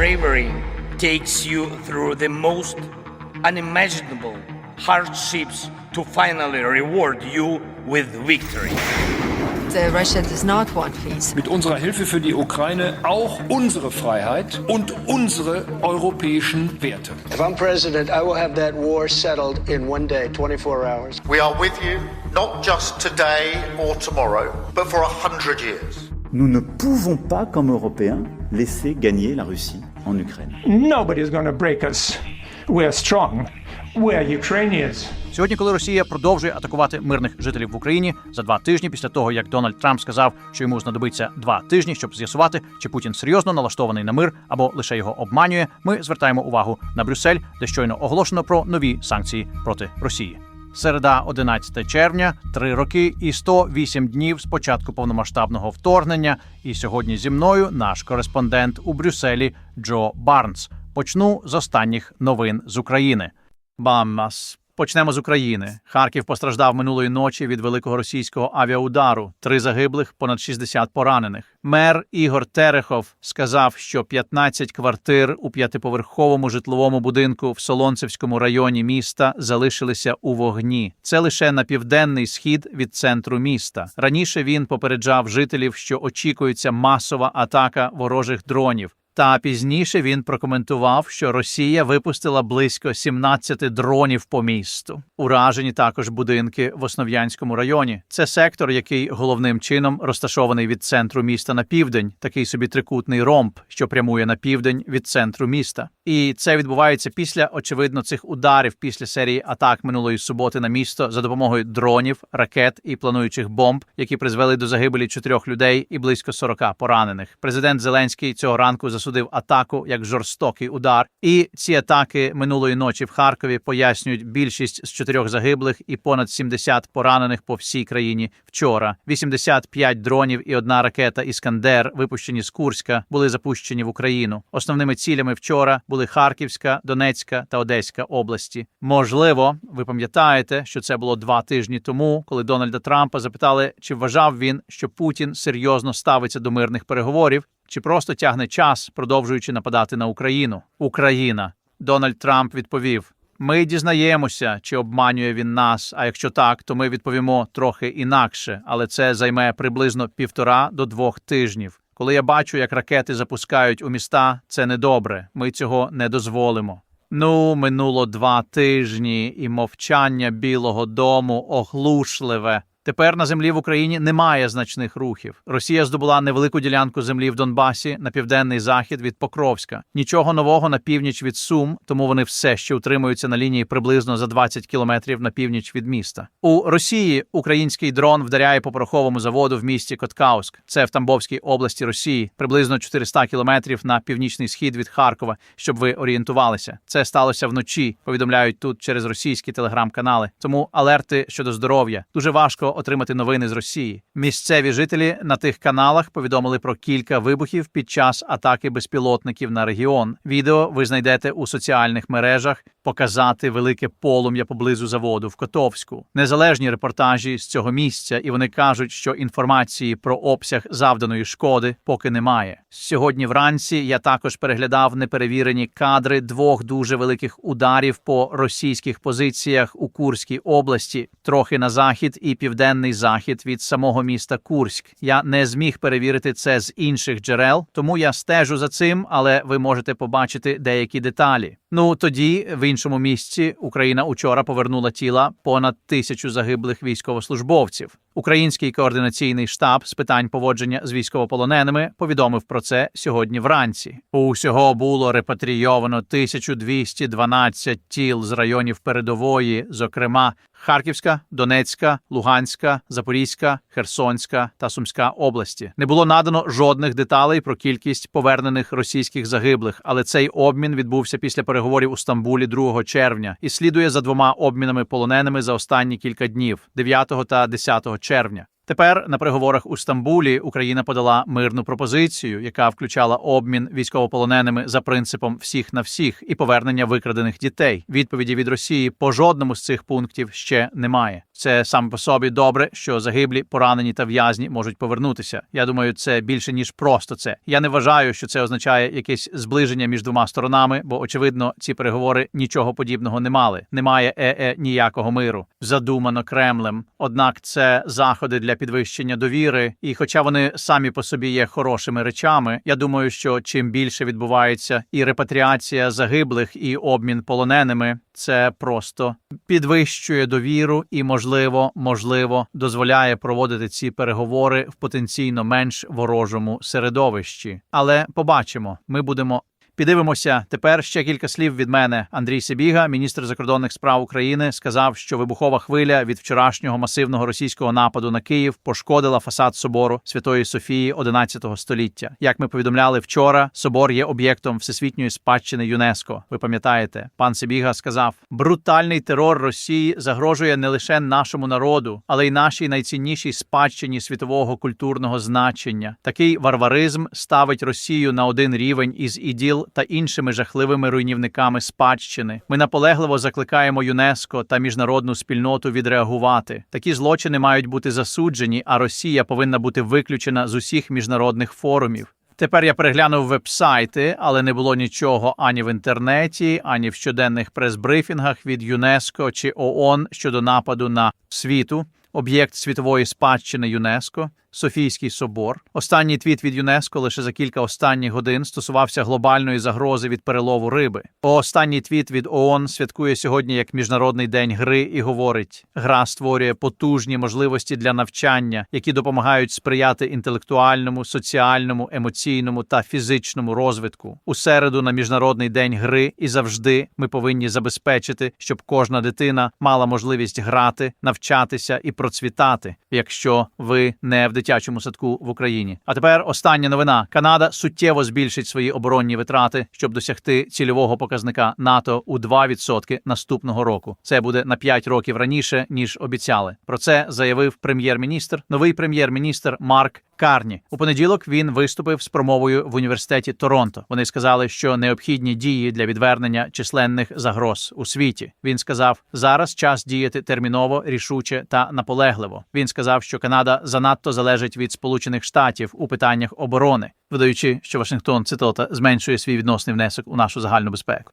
Bravery takes you through the most unimaginable hardships to finally reward you with victory. Uh, Russia does not want peace. mit unserer Hilfe für die Ukraine auch unsere Freiheit und unsere europäischen Werte. If I'm president, I will have that war settled in one day, 24 hours. We are with you, not just today or tomorrow, but for a hundred years. Nous ne pouvons pas, comme Européens, laisser gagner la Russie en Ukraine. Nobody's going to break us. We're strong. We're Ukrainians. Сьогодні, коли Росія продовжує атакувати мирних жителів в Україні за два тижні після того, як Дональд Трамп сказав, що йому знадобиться два тижні, щоб з'ясувати, чи Путін серйозно налаштований на мир або лише його обманює, ми звертаємо увагу на Брюссель, де щойно оголошено про нові санкції проти Росії. Середа, 11 червня, три роки і 108 днів з початку повномасштабного вторгнення. І сьогодні зі мною наш кореспондент у Брюсселі Джо Барнс. Почну з останніх новин з України. Бамас. Почнемо з України. Харків постраждав минулої ночі від великого російського авіаудару. Три загиблих, понад 60 поранених. Мер Ігор Терехов сказав, що 15 квартир у п'ятиповерховому житловому будинку в Солонцевському районі міста залишилися у вогні. Це лише на південний схід від центру міста. Раніше він попереджав жителів, що очікується масова атака ворожих дронів. Та пізніше він прокоментував, що Росія випустила близько 17 дронів по місту. Уражені також будинки в Основ'янському районі. Це сектор, який головним чином розташований від центру міста на південь, такий собі трикутний ромб, що прямує на південь від центру міста. І це відбувається після очевидно цих ударів після серії атак минулої суботи на місто за допомогою дронів, ракет і плануючих бомб, які призвели до загибелі чотирьох людей і близько 40 поранених. Президент Зеленський цього ранку засудив атаку як жорстокий удар. І ці атаки минулої ночі в Харкові пояснюють більшість з чотирьох загиблих і понад 70 поранених по всій країні вчора. 85 дронів і одна ракета Іскандер, випущені з Курська, були запущені в Україну. Основними цілями вчора були Харківська, Донецька та Одеська області. Можливо, ви пам'ятаєте, що це було два тижні тому, коли Дональда Трампа запитали, чи вважав він, що Путін серйозно ставиться до мирних переговорів, чи просто тягне час, продовжуючи нападати на Україну. Україна. Дональд Трамп відповів: Ми дізнаємося, чи обманює він нас. А якщо так, то ми відповімо трохи інакше, але це займе приблизно півтора до двох тижнів. Коли я бачу, як ракети запускають у міста, це недобре. Ми цього не дозволимо. Ну, минуло два тижні, і мовчання Білого Дому оглушливе. Тепер на землі в Україні немає значних рухів. Росія здобула невелику ділянку землі в Донбасі на південний захід від Покровська. Нічого нового на північ від Сум, тому вони все ще утримуються на лінії приблизно за 20 кілометрів на північ від міста. У Росії український дрон вдаряє по пороховому заводу в місті Коткауск. Це в Тамбовській області Росії, приблизно 400 кілометрів на північний схід від Харкова, щоб ви орієнтувалися. Це сталося вночі. Повідомляють тут через російські телеграм-канали. Тому алерти щодо здоров'я дуже важко отримати новини з Росії. Місцеві жителі на тих каналах повідомили про кілька вибухів під час атаки безпілотників на регіон. Відео ви знайдете у соціальних мережах. Показати велике полум'я поблизу заводу в Котовську. Незалежні репортажі з цього місця, і вони кажуть, що інформації про обсяг завданої шкоди поки немає. Сьогодні вранці я також переглядав неперевірені кадри двох дуже великих ударів по російських позиціях у Курській області, трохи на захід і південний захід від самого міста Курськ. Я не зміг перевірити це з інших джерел, тому я стежу за цим, але ви можете побачити деякі деталі. Ну тоді в іншому місці Україна учора повернула тіла понад тисячу загиблих військовослужбовців. Український координаційний штаб з питань поводження з військовополоненими повідомив про це сьогодні вранці. Усього було репатрійовано 1212 тіл з районів передової, зокрема Харківська, Донецька, Луганська, Запорізька, Херсонська та Сумська області. Не було надано жодних деталей про кількість повернених російських загиблих, але цей обмін відбувся після переговорів у Стамбулі 2 червня і слідує за двома обмінами полоненими за останні кілька днів 9 та 10 червня червня. Тепер на переговорах у Стамбулі Україна подала мирну пропозицію, яка включала обмін військовополоненими за принципом всіх на всіх і повернення викрадених дітей. Відповіді від Росії по жодному з цих пунктів ще немає. Це саме по собі добре, що загиблі, поранені та в'язні можуть повернутися. Я думаю, це більше ніж просто це. Я не вважаю, що це означає якесь зближення між двома сторонами, бо очевидно, ці переговори нічого подібного не мали. Немає е-е ніякого миру. Задумано Кремлем. Однак це заходи для підвищення довіри, і хоча вони самі по собі є хорошими речами, я думаю, що чим більше відбувається і репатріація загиблих, і обмін полоненими, це просто підвищує довіру і, можливо, можливо, дозволяє проводити ці переговори в потенційно менш ворожому середовищі. Але побачимо, ми будемо. Піддивимося тепер ще кілька слів від мене. Андрій Сибіга, міністр закордонних справ України, сказав, що вибухова хвиля від вчорашнього масивного російського нападу на Київ пошкодила фасад собору Святої Софії 11 століття. Як ми повідомляли вчора, собор є об'єктом всесвітньої спадщини ЮНЕСКО. Ви пам'ятаєте, пан Сибіга сказав: брутальний терор Росії загрожує не лише нашому народу, але й нашій найціннішій спадщині світового культурного значення. Такий варваризм ставить Росію на один рівень із іділ та іншими жахливими руйнівниками спадщини. Ми наполегливо закликаємо ЮНЕСКО та міжнародну спільноту відреагувати. Такі злочини мають бути засуджені, а Росія повинна бути виключена з усіх міжнародних форумів. Тепер я переглянув веб-сайти, але не було нічого ані в інтернеті, ані в щоденних прес-брифінгах від ЮНЕСКО чи ООН щодо нападу на світу, об'єкт світової спадщини ЮНЕСКО. Софійський собор. Останній твіт від ЮНЕСКО лише за кілька останніх годин стосувався глобальної загрози від перелову риби. Останній твіт від ООН святкує сьогодні як міжнародний день гри і говорить: гра створює потужні можливості для навчання, які допомагають сприяти інтелектуальному, соціальному, емоційному та фізичному розвитку. У середу на міжнародний день гри і завжди ми повинні забезпечити, щоб кожна дитина мала можливість грати, навчатися і процвітати, якщо ви не в дитячому садку в Україні. А тепер остання новина: Канада суттєво збільшить свої оборонні витрати, щоб досягти цільового показника НАТО у 2% наступного року. Це буде на 5 років раніше ніж обіцяли. Про це заявив прем'єр-міністр, новий прем'єр-міністр Марк. Карні у понеділок він виступив з промовою в університеті Торонто. Вони сказали, що необхідні дії для відвернення численних загроз у світі. Він сказав: зараз час діяти терміново, рішуче та наполегливо. Він сказав, що Канада занадто залежить від Сполучених Штатів у питаннях оборони, видаючи, що Вашингтон цитата зменшує свій відносний внесок у нашу загальну безпеку.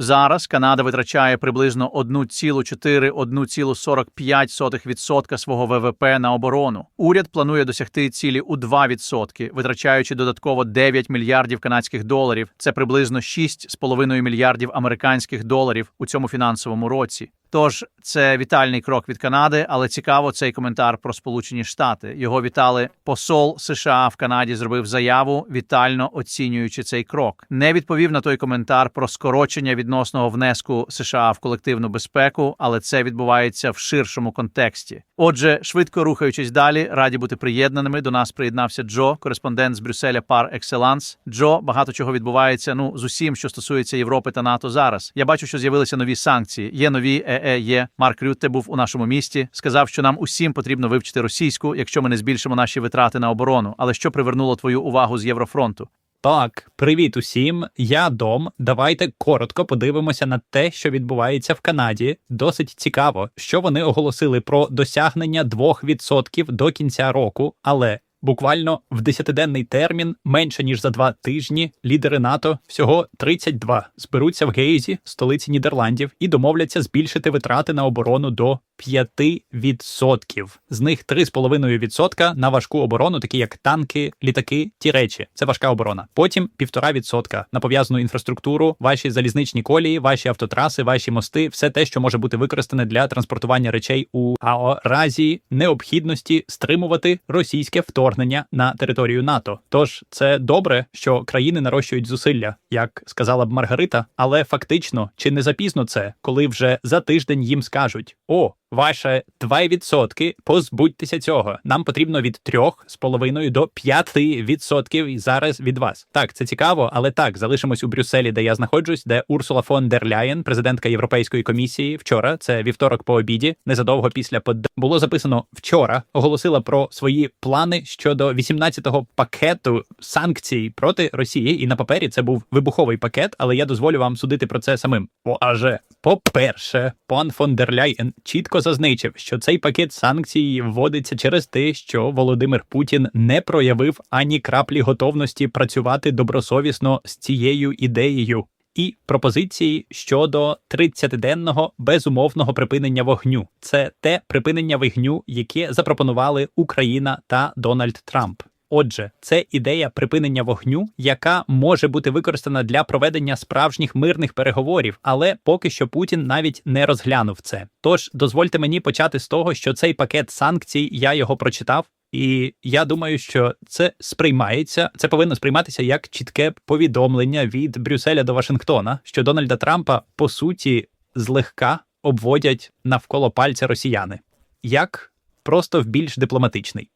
Зараз Канада витрачає приблизно 1,4-1,45% свого ВВП на оборону. Уряд планує досягти цілі у 2%, витрачаючи додатково 9 мільярдів канадських доларів. Це приблизно 6,5 мільярдів американських доларів у цьому фінансовому році. Тож це вітальний крок від Канади, але цікаво цей коментар про Сполучені Штати. Його вітали посол США в Канаді. Зробив заяву, вітально оцінюючи цей крок. Не відповів на той коментар про скорочення відносного внеску США в колективну безпеку, але це відбувається в ширшому контексті. Отже, швидко рухаючись далі, раді бути приєднаними. До нас приєднався Джо, кореспондент з Брюсселя Пар Екселанс. Джо, багато чого відбувається. Ну з усім, що стосується Європи та НАТО зараз. Я бачу, що з'явилися нові санкції. Є нові Є Марк Рютте був у нашому місті. Сказав, що нам усім потрібно вивчити російську, якщо ми не збільшимо наші витрати на оборону. Але що привернуло твою увагу з Єврофронту? Так, привіт усім. Я Дом. Давайте коротко подивимося на те, що відбувається в Канаді. Досить цікаво, що вони оголосили про досягнення 2% до кінця року, але Буквально в десятиденний термін, менше ніж за два тижні, лідери НАТО всього 32 зберуться в Гейзі, столиці Нідерландів, і домовляться збільшити витрати на оборону до 5%. З них 3,5% на важку оборону, такі як танки, літаки, ті речі. Це важка оборона. Потім 1,5% на пов'язану інфраструктуру, ваші залізничні колії, ваші автотраси, ваші мости, все те, що може бути використане для транспортування речей у а разі необхідності стримувати російське вторгнення на територію НАТО. Тож це добре, що країни нарощують зусилля, як сказала б Маргарита, але фактично чи не запізно це, коли вже за тиждень їм скажуть: о. Ваше 2%, позбудьтеся цього. Нам потрібно від 3,5 до 5% зараз від вас. Так, це цікаво, але так, залишимось у Брюсселі, де я знаходжусь, де Урсула фон дер Ляєн, президентка Європейської комісії, вчора, це вівторок по обіді, незадовго після под було записано вчора, оголосила про свої плани щодо 18-го пакету санкцій проти Росії. І на папері це був вибуховий пакет, але я дозволю вам судити про це самим. Бо аже, по-перше, пан фон дер Ляєн чітко зазначив, що цей пакет санкцій вводиться через те, що Володимир Путін не проявив ані краплі готовності працювати добросовісно з цією ідеєю. І пропозиції щодо 30-денного безумовного припинення вогню це те припинення вогню, яке запропонували Україна та Дональд Трамп. Отже, це ідея припинення вогню, яка може бути використана для проведення справжніх мирних переговорів, але поки що Путін навіть не розглянув це. Тож дозвольте мені почати з того, що цей пакет санкцій я його прочитав. І я думаю, що це сприймається, це повинно сприйматися як чітке повідомлення від Брюсселя до Вашингтона, що Дональда Трампа по суті злегка обводять навколо пальця росіяни, як просто в більш дипломатичний.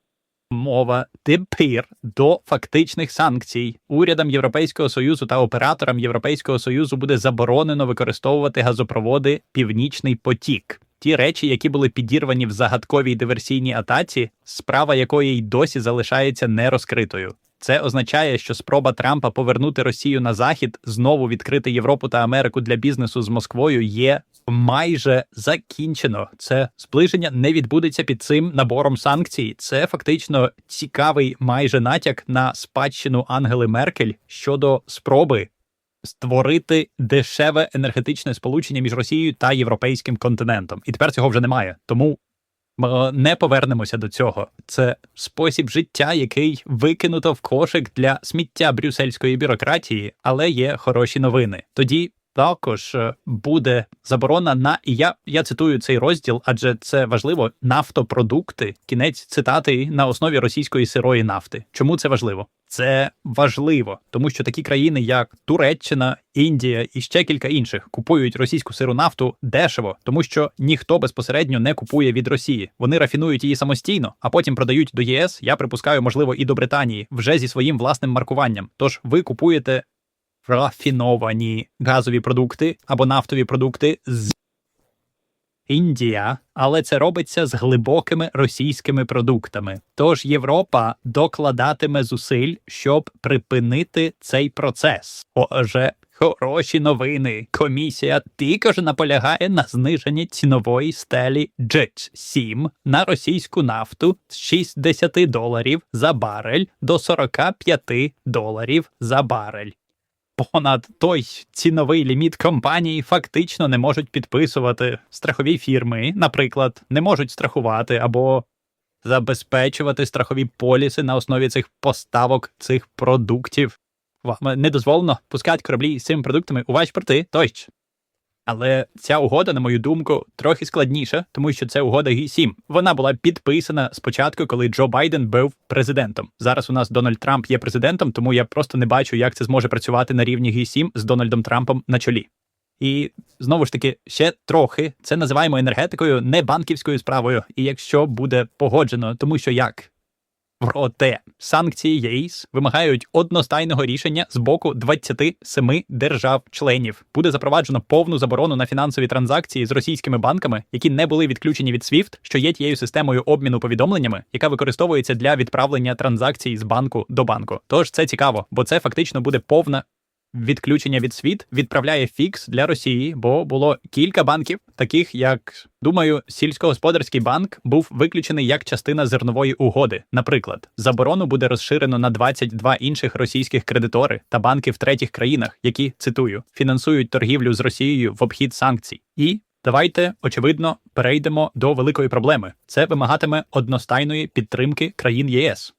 Мова тепер до фактичних санкцій урядам Європейського союзу та операторам Європейського союзу буде заборонено використовувати газопроводи Північний потік. Ті речі, які були підірвані в загадковій диверсійній атаці, справа якої й досі залишається нерозкритою. Це означає, що спроба Трампа повернути Росію на захід, знову відкрити Європу та Америку для бізнесу з Москвою, є майже закінчено. Це зближення не відбудеться під цим набором санкцій. Це фактично цікавий майже натяк на спадщину Ангели Меркель щодо спроби створити дешеве енергетичне сполучення між Росією та європейським континентом. І тепер цього вже немає. Тому ми не повернемося до цього. Це спосіб життя, який викинуто в кошик для сміття брюссельської бюрократії, але є хороші новини. Тоді. Також е, буде заборона на і я, я цитую цей розділ, адже це важливо нафтопродукти. Кінець цитати на основі російської сирої нафти. Чому це важливо? Це важливо, тому що такі країни, як Туреччина, Індія і ще кілька інших, купують російську сиру нафту дешево, тому що ніхто безпосередньо не купує від Росії. Вони рафінують її самостійно, а потім продають до ЄС. Я припускаю, можливо, і до Британії вже зі своїм власним маркуванням. Тож ви купуєте рафіновані газові продукти або нафтові продукти з Індія, але це робиться з глибокими російськими продуктами. Тож Європа докладатиме зусиль, щоб припинити цей процес. Отже, хороші новини. Комісія також наполягає на зниженні цінової стелі JET 7 на російську нафту з 60 доларів за барель до 45 доларів за барель понад той ціновий ліміт компанії фактично не можуть підписувати страхові фірми, наприклад, не можуть страхувати або забезпечувати страхові поліси на основі цих поставок цих продуктів. Вам не дозволено пускати кораблі з цими продуктами у ваші порти тощо. Але ця угода, на мою думку, трохи складніша, тому що це угода Г7. Вона була підписана спочатку, коли Джо Байден був президентом. Зараз у нас Дональд Трамп є президентом, тому я просто не бачу, як це зможе працювати на рівні Г7 з Дональдом Трампом на чолі. І знову ж таки, ще трохи це називаємо енергетикою, не банківською справою. І якщо буде погоджено, тому що як Проте санкції ЄС вимагають одностайного рішення з боку 27 держав-членів. Буде запроваджено повну заборону на фінансові транзакції з російськими банками, які не були відключені від SWIFT, що є тією системою обміну повідомленнями, яка використовується для відправлення транзакцій з банку до банку. Тож це цікаво, бо це фактично буде повна відключення від світ відправляє фікс для Росії, бо було кілька банків, таких як думаю, сільськогосподарський банк був виключений як частина зернової угоди. Наприклад, заборону буде розширено на 22 інших російських кредитори та банки в третіх країнах, які цитую фінансують торгівлю з Росією в обхід санкцій. І давайте очевидно перейдемо до великої проблеми. Це вимагатиме одностайної підтримки країн ЄС.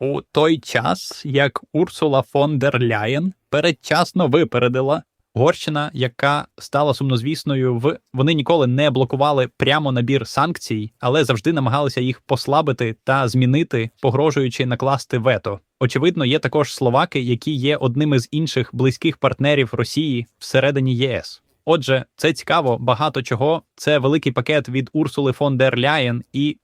У той час, як Урсула фон дер Ляєн передчасно випередила Угорщина, яка стала сумнозвісною в вони ніколи не блокували прямо набір санкцій, але завжди намагалися їх послабити та змінити, погрожуючи накласти вето. Очевидно, є також словаки, які є одним із інших близьких партнерів Росії всередині ЄС. Отже, це цікаво, багато чого. Це великий пакет від Урсули фон дер Ляєн і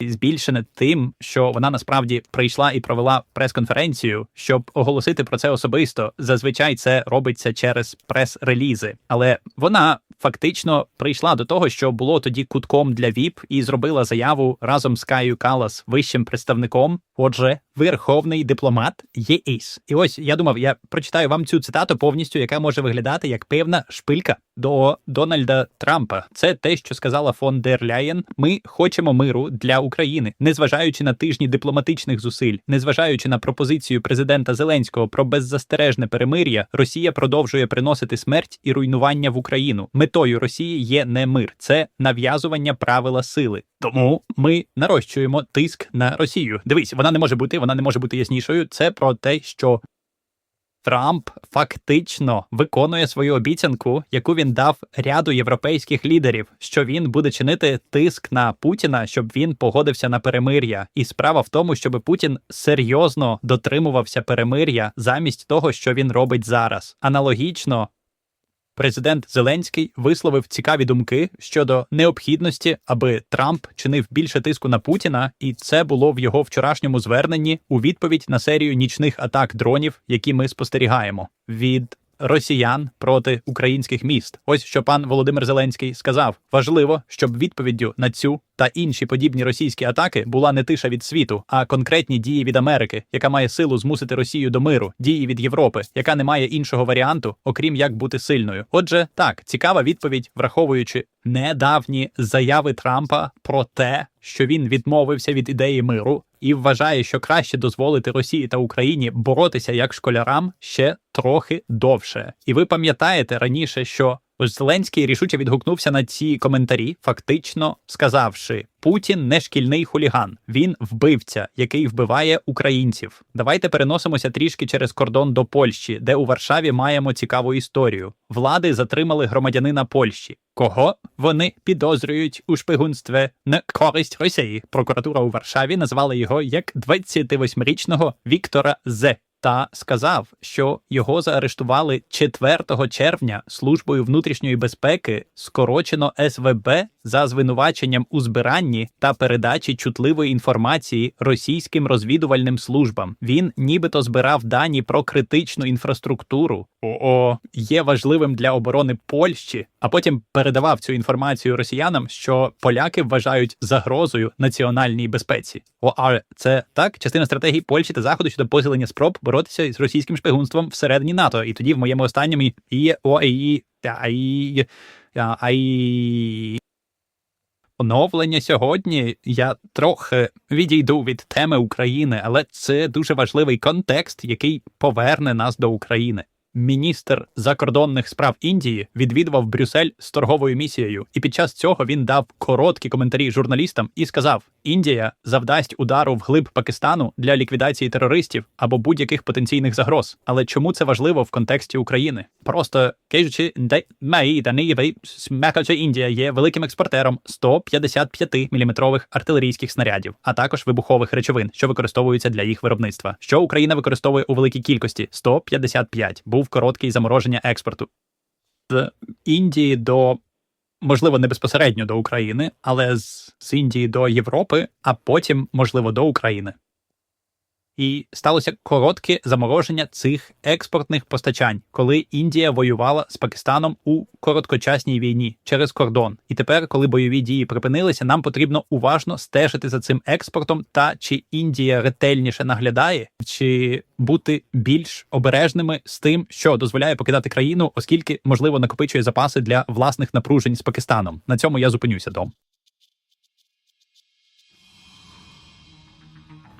збільшене тим, що вона насправді прийшла і провела прес-конференцію, щоб оголосити про це особисто. Зазвичай це робиться через прес-релізи, але вона фактично прийшла до того, що було тоді кутком для ВІП, і зробила заяву разом з Каю Калас, вищим представником. Отже, верховний дипломат ЄС. І ось я думав, я прочитаю вам цю цитату повністю, яка може виглядати як певна шпилька до Дональда Трампа. Це те, що сказала фон дер Ляєн. Ми хочемо миру для України, незважаючи на тижні дипломатичних зусиль, незважаючи на пропозицію президента Зеленського про беззастережне перемир'я, Росія продовжує приносити смерть і руйнування в Україну. Метою Росії є не мир, це нав'язування правила сили. Тому ми нарощуємо тиск на Росію. Дивись, вона не може бути, вона не може бути яснішою. Це про те, що Трамп фактично виконує свою обіцянку, яку він дав ряду європейських лідерів, що він буде чинити тиск на Путіна, щоб він погодився на перемир'я. І справа в тому, щоб Путін серйозно дотримувався перемир'я замість того, що він робить зараз. Аналогічно. Президент Зеленський висловив цікаві думки щодо необхідності, аби Трамп чинив більше тиску на Путіна, і це було в його вчорашньому зверненні у відповідь на серію нічних атак дронів, які ми спостерігаємо від росіян проти українських міст. Ось що пан Володимир Зеленський сказав: важливо, щоб відповіддю на цю та інші подібні російські атаки була не тиша від світу, а конкретні дії від Америки, яка має силу змусити Росію до миру, дії від Європи, яка не має іншого варіанту, окрім як бути сильною. Отже, так цікава відповідь, враховуючи недавні заяви Трампа про те, що він відмовився від ідеї миру і вважає, що краще дозволити Росії та Україні боротися як школярам ще трохи довше. І ви пам'ятаєте раніше, що Ось Зеленський рішуче відгукнувся на ці коментарі, фактично сказавши: Путін не шкільний хуліган, він вбивця, який вбиває українців. Давайте переносимося трішки через кордон до Польщі, де у Варшаві маємо цікаву історію. Влади затримали громадянина Польщі. Кого вони підозрюють у шпигунстві на користь Росії? Прокуратура у Варшаві назвала його як 28-річного Віктора З та сказав, що його заарештували 4 червня службою внутрішньої безпеки, скорочено СВБ за звинуваченням у збиранні та передачі чутливої інформації російським розвідувальним службам. Він нібито збирав дані про критичну інфраструктуру. ОО є важливим для оборони Польщі, а потім передавав цю інформацію росіянам, що поляки вважають загрозою національній безпеці. О, а це так частина стратегії Польщі та Заходу щодо посилення спроб боротися з російським шпигунством всередині НАТО. І тоді в моєму останньому і о і ай ай оновлення сьогодні. Я трохи відійду від теми України, але це дуже важливий контекст, який поверне нас до України. Міністр закордонних справ Індії відвідував Брюссель з торговою місією, і під час цього він дав короткі коментарі журналістам і сказав: Індія завдасть удару в глиб Пакистану для ліквідації терористів або будь-яких потенційних загроз. Але чому це важливо в контексті України? Просто кажучи, смекача Індія є великим експортером 155 мм артилерійських снарядів, а також вибухових речовин, що використовуються для їх виробництва. Що Україна використовує у великій кількості 155. Був короткий замороження експорту з Індії до можливо, не безпосередньо до України, але з, з Індії до Європи, а потім, можливо, до України. І сталося коротке замороження цих експортних постачань, коли Індія воювала з Пакистаном у короткочасній війні через кордон. І тепер, коли бойові дії припинилися, нам потрібно уважно стежити за цим експортом та чи Індія ретельніше наглядає, чи бути більш обережними з тим, що дозволяє покидати країну, оскільки можливо накопичує запаси для власних напружень з Пакистаном. На цьому я зупинюся Дом.